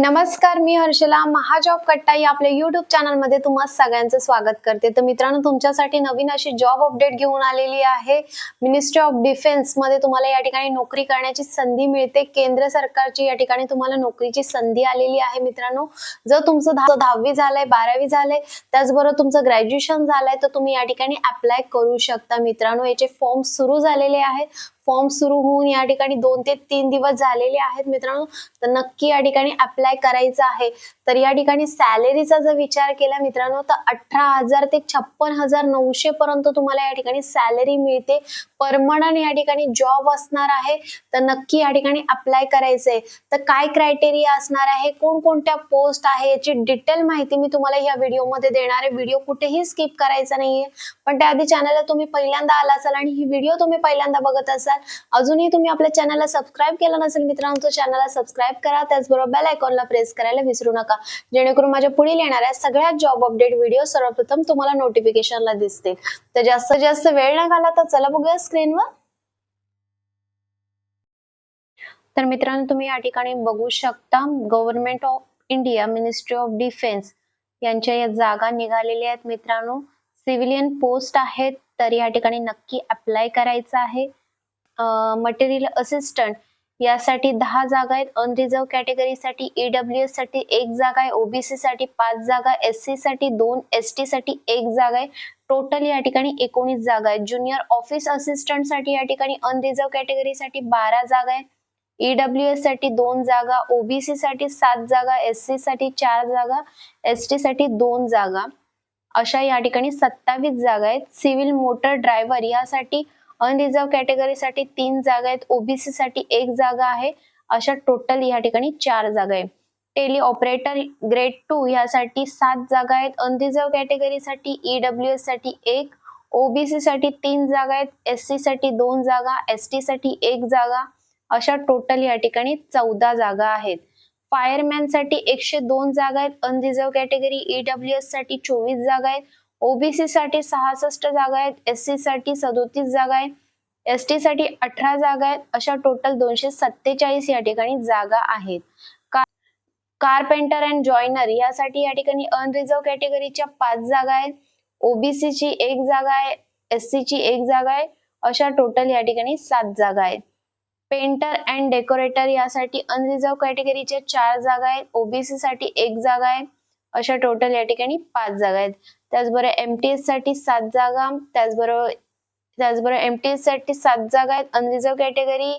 नमस्कार मी हर्षला. महाजॉब कट्टा या आपल्या युट्यूब चॅनलमध्ये तुम्हा सगळ्यांचं स्वागत करते. तर मित्रांनो तुमच्यासाठी नवीन अशी जॉब अपडेट घेऊन आलेली आहे. मिनिस्ट्री ऑफ डिफेन्समध्ये तुम्हाला या ठिकाणी नोकरी करण्याची संधी मिळते. केंद्र सरकारची या ठिकाणी तुम्हाला नोकरीची संधी आलेली आहे मित्रांनो. जर तुमचं दहा- दहावी झालंय बारावी झालंय त्याचबरोबर तुमचं ग्रॅज्युएशन झालंय तर तुम्ही या ठिकाणी अप्लाय करू शकता. मित्रांनो याचे फॉर्म सुरू झालेले आहेत फॉर्म सुरू होऊन या ठिकाणी दोन ते तीन दिवस झालेले आहेत मित्रांनो. तर नक्की या ठिकाणी अप्लाय करायचं आहे. तर या ठिकाणी सॅलरीचा जर विचार केला मित्रांनो तर अठरा हजार ते छप्पन हजार नऊशे पर्यंत तुम्हाला या ठिकाणी सॅलरी मिळते. परमनंट या ठिकाणी जॉब असणार आहे. तर नक्की या ठिकाणी अप्लाय करायचंय. तर काय क्रायटेरिया असणार आहे? कोणकोणत्या पोस्ट आहे? याची डिटेल माहिती मी तुम्हाला या व्हिडिओमध्ये देणार आहे. व्हिडिओ कुठेही स्किप करायचा नाहीये. पण त्याआधी चॅनलला तुम्ही पहिल्यांदा आला असाल आणि ही व्हिडिओ तुम्ही पहिल्यांदा बघत असाल अजूनही तुम्ही आपल्या चॅनलला सबस्क्राईब केलं नसेल मित्रांनो तर चॅनलला सबस्क्राईब करा. त्याचबरोबर बेल आयकॉनला प्रेस करायला विसरू नका. जेणेकरून माझ्या पुढील येणाऱ्या सगळ्या जॉब अपडेट व्हिडिओ सर्वप्रथम तुम्हाला नोटिफिकेशनला दिसतील. तर जास्त जास्त वेळ न घाला तर चला बघूया स्क्रीनवर तर मित्रांनो तुम्ही या ठिकाणी बघू शकता government of India ministry of defence यांच्या या जागा निघालेल्या आहेत मित्रांनो. सिव्हिलियन पोस्ट आहेत तर या ठिकाणी नक्की अप्लाय करायचं आहे. मटेरियल असिस्टंट यासाठी दहा जागा आहेत. अनरिझर्व कॅटेगरीसाठी ईडब्ल्यू एससाठी एक जागा आहे. ओबीसी साठी पाच जागा एस सी साठी दोन एस टी साठी एक जागा आहे. टोटल या ठिकाणी एकोणीस जागा आहेत. ज्युनियर ऑफिस असिस्टंटसाठी या ठिकाणी अनरिझर्व कॅटेगरीसाठी बारा जागा आहे ईडब्ल्यू एससाठी दोन जागा ओबीसी साठी सात जागा एस सी साठी चार जागा एस टी साठी दोन जागा. अशा या ठिकाणी सत्तावीस जागा आहेत. सिव्हिल मोटर ड्रायव्हर यासाठी अनरिझर्व कॅटेगरीसाठी तीन जागा आहेत. ओबीसी साठी एक जागा आहे. अशा टोटल या ठिकाणी चार जागा आहेत टेली ऑपरेटर ग्रेड टू यासाठी सात जागा आहेत. अनरिझर्व कॅटेगरीसाठी ईडब्ल्यू एससाठी एक. ओबीसी साठी तीन जागा आहेत. एस सी साठी दोन जागा. एस टी साठी एक जागा. अशा टोटल या ठिकाणी चौदा जागा आहेत. फायरमॅनसाठी एकशे दोन जागा आहेत. अनरिझर्व कॅटेगरी ईडब्ल्यू एससाठी चोवीस जागा आहेत. ओबीसी साठी सहासष्ट जागा आहेत एस सी साठी सदोतीस जागा आहेत एस टी साठी अठरा जागा आहेत अशा टोटल दोनशे सत्तेचाळीस या ठिकाणी जागा आहेत. कारपेंटर अँड जॉईनर यासाठी या ठिकाणी अनरिझर्व कॅटेगरीच्या पाच जागा आहेत. ओबीसी ची एक जागा आहे एससी ची एक जागा आहे अशा टोटल या ठिकाणी सात जागा आहेत. पेंटर अँड डेकोरेटर यासाठी अनरिझर्व कॅटेगरीच्या चार जागा आहेत ओबीसी साठी एक जागा आहे अशा टोटल या ठिकाणी पाच जागा आहेत. त्याचबरोबर एमटीएससाठी सात जागा त्याचबरोबर त्याचबरोबर एमटीएससाठी सात जागा आहेत. अनरिझर्व कॅटेगरी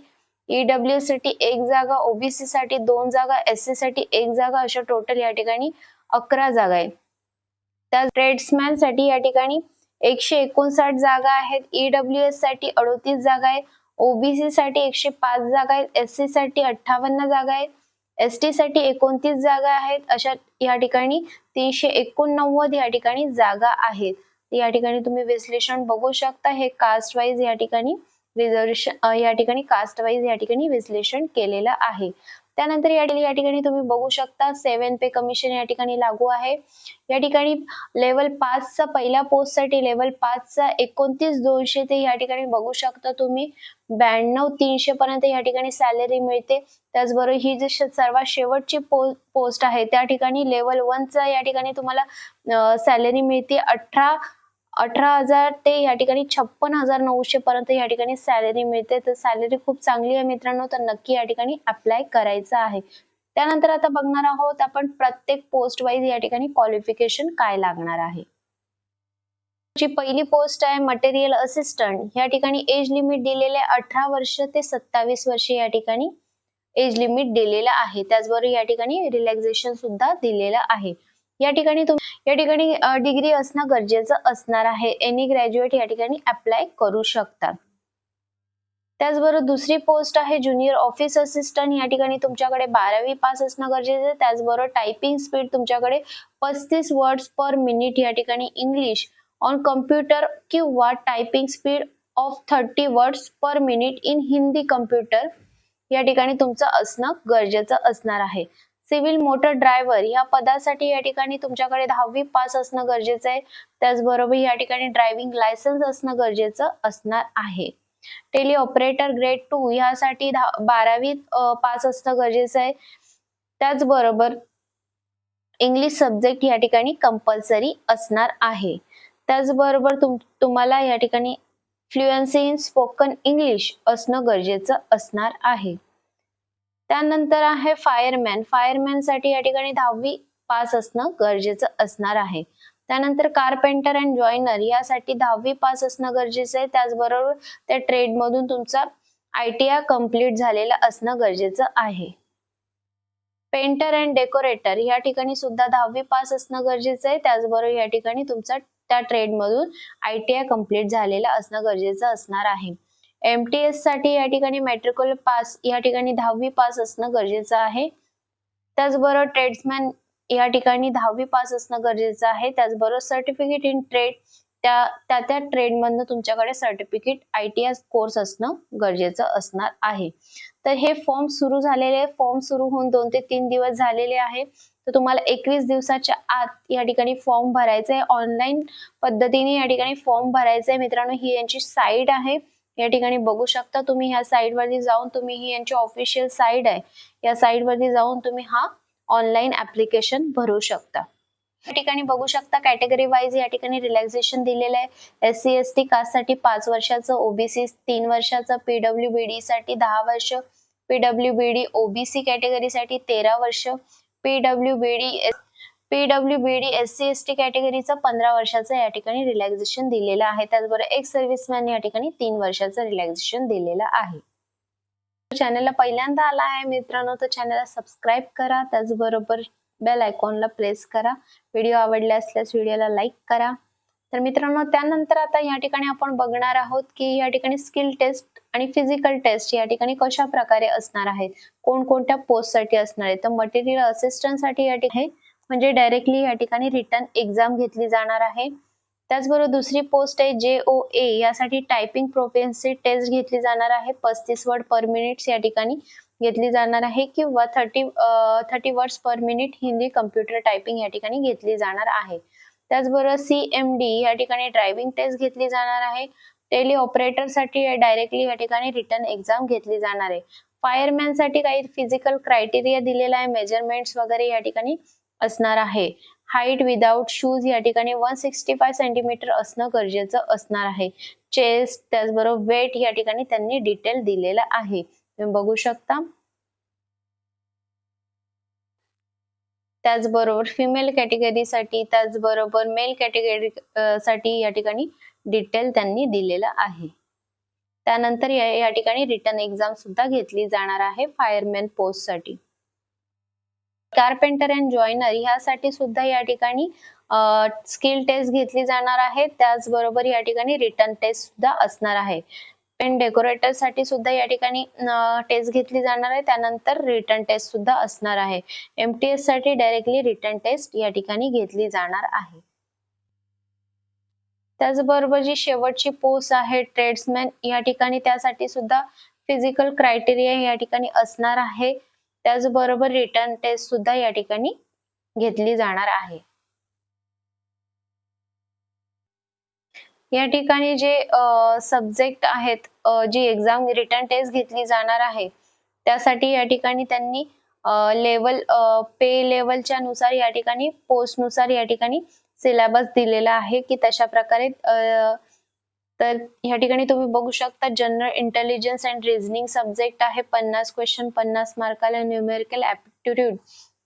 ईडब्ल्यू साठी एक जागा ओबीसी साठी दोन जागा एस सी साठी एक जागा अशा टोटल या ठिकाणी अकरा जागा आहेत. त्या ट्रेड्समॅनसाठी या ठिकाणी एकशे एकोणसाठ जागा आहेत. ईडब्ल्यू एससाठी अडोतीस जागा आहेत. ओबीसी साठी एकशे पाच जागा आहेत. एस सी साठी अठ्ठावन्न जागा आहेत. एस टी साठी एकोणतीस जागा आहेत. अशा या ठिकाणी तीनशे एकोणनव्वद या ठिकाणी जागा आहेत. या ठिकाणी तुम्ही विश्लेषण बघू शकता. हे कास्ट वाईज या ठिकाणी रिझर्वेशन या ठिकाणी कास्ट वाईज या ठिकाणी विश्लेषण केलेलं आहे. त्यानंतर या ठिकाणी तुम्ही बघू शकता सेवन पे कमिशन या ठिकाणी लागू आहे. या ठिकाणी लेवल पाचचा पहिल्या पोस्टसाठी लेवल पाचचा एकोणतीस दोनशे ते या ठिकाणी बघू शकता तुम्ही. ब्याण्णव तीनशे पर्यंत या ठिकाणी सॅलरी मिळते. त्याचबरोबर ही जी सर्वात शेवटची पोस्ट आहे त्या ठिकाणी लेवल वनचा या ठिकाणी तुम्हाला सॅलरी मिळते. अठरा अठरा हजार ते या ठिकाणी छप्पन हजार नऊशे पर्यंत या ठिकाणी सॅलरी मिळते. तर सॅलरी खूप चांगली आहे मित्रांनो. तर नक्की या ठिकाणी अप्लाय करायचं आहे. त्यानंतर आता बघणार आहोत आपण प्रत्येक पोस्ट वाईज या ठिकाणी क्वालिफिकेशन काय लागणार आहे. जी पहिली पोस्ट आहे मटेरियल असिस्टंट या ठिकाणी एज लिमिट दिलेले अठरा वर्ष ते सत्तावीस वर्ष या ठिकाणी एज लिमिट दिलेलं आहे. त्याचबरोबर या ठिकाणी रिलॅक्सेशन सुद्धा दिलेलं आहे. या ठिकाणी या ठिकाणी डिग्री असणं गरजेचं असणार आहे. एनी ग्रॅज्युएट या ठिकाणी अप्लाय करू शकतात. त्याचबरोबर दुसरी पोस्ट आहे ज्युनियर ऑफिस असिस्टंट या ठिकाणी तुमच्याकडे बारावी पास असणं गरजेचं आहे. त्याचबरोबर टायपिंग स्पीड तुमच्याकडे पस्तीस वर्ड्स पर मिनिट या ठिकाणी इंग्लिश ऑन कम्प्युटर किंवा typing speed of thirty words per minute in Hindi computer या ठिकाणी तुमचं असणं गरजेचं असणार आहे. सिव्हिल मोटर ड्रायव्हर या पदासाठी या ठिकाणी तुमच्याकडे दहावी पास असणं गरजेचं आहे. त्याचबरोबर या ठिकाणी ड्रायव्हिंग लायसन्स असणं गरजेचं असणार आहे. टेली ऑपरेटर ग्रेड टू यासाठी बारावी पास असणं गरजेचं आहे. त्याचबरोबर इंग्लिश सब्जेक्ट या ठिकाणी कंपल्सरी असणार आहे. त्याचबरोबर तुम तुम्हाला या ठिकाणी फ्लुएन्सी इन स्पोकन इंग्लिश असणं गरजेचं असणार आहे. त्यानंतर आहे फायरमॅन फायरमॅनसाठी या ठिकाणी दहावी पास असणं गरजेचं असणार आहे. त्यानंतर कारपेंटर अँड जॉईनर यासाठी दहावी पास असणं गरजेचं आहे. त्याचबरोबर त्या ट्रेड मधून तुमचा आयटीआय कंप्लीट झालेला असणं गरजेचं आहे. पेंटर अँड डेकोरेटर या ठिकाणी सुद्धा दहावी पास असणं गरजेचं आहे. त्याचबरोबर या ठिकाणी तुमचा त्या ट्रेड मधून आयटीआय कंप्लीट झालेला असणं गरजेचं असणार आहे. एम टी साठी या ठिकाणी मॅट्रिक्युलर पास या ठिकाणी दहावी पास असणं गरजेचं आहे. त्याचबरोबर ट्रेड्समॅन या ठिकाणी दहावी पास असणं गरजेचं आहे. त्याचबरोबर सर्टिफिकेट इन ट्रेड त्या त्या त्या ट्रेडमधनं तुमच्याकडे certificate I T I course असणं गरजेचं असणार आहे. तर हे फॉर्म सुरू झालेले फॉर्म सुरू होऊन दोन ते तीन दिवस झालेले आहे. तर तुम्हाला एकवीस दिवसाच्या आत या ठिकाणी फॉर्म भरायचा आहे. ऑनलाईन पद्धतीने या ठिकाणी फॉर्म भरायचा आहे. मित्रांनो ही यांची साईट आहे. या ठिकाणी बघू शकता तुम्ही ह्या साईट वरती जाऊन तुम्ही ही यांची ऑफिशियल साईट आहे. या साईट वरती जाऊन तुम्ही हा ऑनलाईन ऍप्लिकेशन भरू शकता. या ठिकाणी बघू शकता कॅटेगरी वाईज या ठिकाणी रिलॅक्सेशन दिलेलं आहे. एस सी एस टी कास्टसाठी पाच वर्षाचं ओबीसी तीन वर्षाचं पीडब्ल्यू बी डी साठी दहा वर्ष पीडब्ल्यू बी डी ओबीसी कॅटेगरीसाठी तेरा वर्ष PW B D PW B D S C S T कॅटेगरीचं पंधरा वर्षाचं या ठिकाणी रिलॅक्झेशन दिलेलं आहे. त्याचबरोबर एक सर्व्हिसमॅन या ठिकाणी तीन वर्षाचं रिलॅक्झेशन दिलेलं आहे. चॅनलला पहिल्यांदा आला आहे मित्रांनो तर चॅनलला सबस्क्राईब करा. त्याचबरोबर बेल आयकॉनला प्रेस करा. व्हिडिओ आवडले असल्यास व्हिडिओला लाईक करा. तर मित्रांनो त्यानंतर आता या ठिकाणी आपण बघणार आहोत की या ठिकाणी स्किल टेस्ट आणि फिजिकल टेस्ट या ठिकाणी कशा प्रकारे असणार आहेत? कोणकोणत्या पोस्टसाठी असणार आहे तर मटेरियल असिस्टंटसाठी या ठिकाणी म्हणजे डायरेक्टली या ठिकाणी रिटर्न एक्झाम घेतली जाणार आहे. त्याचबरोबर दुसरी पोस्ट आहे जे ओ ए यासाठी टायपिंग प्रोफेन्सी टेस्ट घेतली जाणार आहे. पस्तीस वर्ड पर मिनिट्स या ठिकाणी घेतली जाणार आहे किंवा thirty thirty words per minute Hindi computer typing या ठिकाणी घेतली जाणार आहे. त्याचबरोबर सी एम डी या ठिकाणी ड्रायव्हिंग टेस्ट घेतली जाणार आहे. टेली ऑपरेटरसाठी डायरेक्टली या ठिकाणी रिटर्न एक्झाम घेतली जाणार आहे. फायरमॅनसाठी काही फिजिकल क्रायटेरिया दिलेला आहे. मेजरमेंट्स वगैरे या ठिकाणी असणार आहे. हाईट विदाउट शूज या ठिकाणी वन सिक्स्टी फाय सेंटीमीटर असणं गरजेचं असणार आहे. चेस्ट त्याचबरोबर वेट या ठिकाणी त्यांनी डिटेल दिलेलं आहे. तुम्ही बघू शकता. त्याचबरोबर फिमेल कॅटेगरीसाठी त्याचबरोबर मेल कॅटेगरी साठी या ठिकाणी डिटेल त्यांनी दिलेलं आहे. त्यानंतर या ठिकाणी रिटर्न एक्झाम सुद्धा घेतली जाणार आहे फायरमॅन पोस्टसाठी. कार्पेंटर अँड जॉईनर ह्यासाठी सुद्धा या ठिकाणी स्किल टेस्ट घेतली जाणार आहे. त्याचबरोबर या ठिकाणी रिटर्न टेस्ट सुद्धा असणार आहे. पेन डेकोरेटरसाठी सुद्धा या ठिकाणी टेस्ट घेतली जाणार आहे. त्यानंतर रिटर्न टेस्ट सुद्धा असणार आहे. एमटीएससाठी डायरेक्टली रिटर्न टेस्ट या ठिकाणी घेतली जाणार आहे. त्याचबरोबर जी शेवटची पोस्ट आहे ट्रेड्समॅन या ठिकाणी त्यासाठी सुद्धा फिजिकल क्रायटेरिया या ठिकाणी असणार आहे. त्याचबरोबर रिटर्न टेस्ट सुद्धा या ठिकाणी घेतली जाणार आहे. या ठिकाणी जे सब्जेक्ट आहेत जी एक्झाम रिटर्न टेस्ट घेतली जाणार आहे त्यासाठी या ठिकाणी त्यांनी लेवल पे लेवलच्या नुसार या ठिकाणी पोस्टनुसार या ठिकाणी सिलेबस दिलेला आहे की तशा प्रकारे तर ह्या ठिकाणी तुम्ही बघू शकता general intelligence and reasoning subject आहे. पन्नास क्वेश्चन पन्नास मार्काला न्यूमेरिकल ऍप्टिट्यूड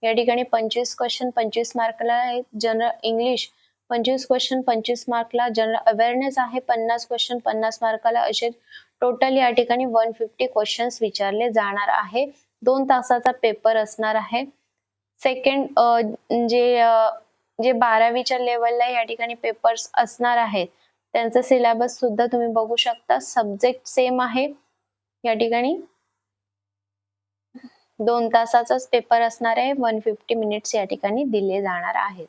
या ठिकाणी पंचवीस क्वेश्चन पंचवीस मार्कला आहे जनरल इंग्लिश पंचवीस क्वेश्चन पंचवीस मार्कला जनरल अवेअरनेस आहे पन्नास क्वेश्चन पन्नास मार्काला असे टोटल या ठिकाणी वन फिफ्टी क्वेश्चन्स विचारले जाणार आहे. दोन तासाचा पेपर असणार आहे. सेकंड जे जे बारावीच्या लेवलला या ठिकाणी पेपर्स असणार आहेत. त्यांचा सिलेबस सुद्धा तुम्ही बघू शकता. सब्जेक्ट सेम आहे. या ठिकाणी दोन तासाचाच पेपर असणार आहे. वन फिफ्टी मिनिट्स या ठिकाणी दिले जाणार आहेत.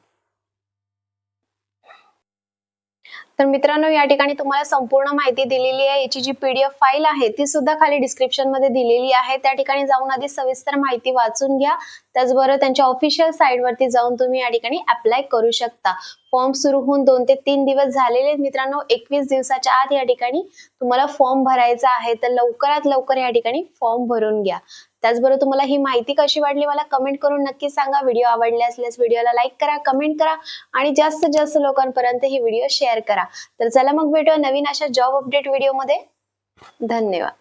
तर मित्रांनो या ठिकाणी तुम्हाला संपूर्ण माहिती दिलेली आहे. याची जी पीडीएफ फाईल आहे ती सुद्धा खाली डिस्क्रिप्शनमध्ये दिलेली आहे. त्या ठिकाणी जाऊन आधी सविस्तर माहिती वाचून घ्या. त्याचबरोबर त्यांच्या ऑफिशियल साईटवरती जाऊन तुम्ही या ठिकाणी अप्लाय करू शकता. फॉर्म सुरू होऊन दोन ते तीन दिवस झालेले मित्रांनो एकवीस दिवसाच्या आत या ठिकाणी तुम्हाला फॉर्म भरायचा आहे. तर लवकरात लवकर या ठिकाणी फॉर्म भरून घ्या. त्याचबरोबर तुम्हाला ही माहिती कशी वाटली मला कमेंट करून नक्की सांगा. व्हिडिओ आवडले असल्यास व्हिडिओला लाईक करा कमेंट करा आणि जास्तीत जास्त लोकांपर्यंत ही व्हिडिओ शेअर करा. तर चला मग भेटूया नवीन अशा जॉब अपडेट व्हिडिओमध्ये धन्यवाद.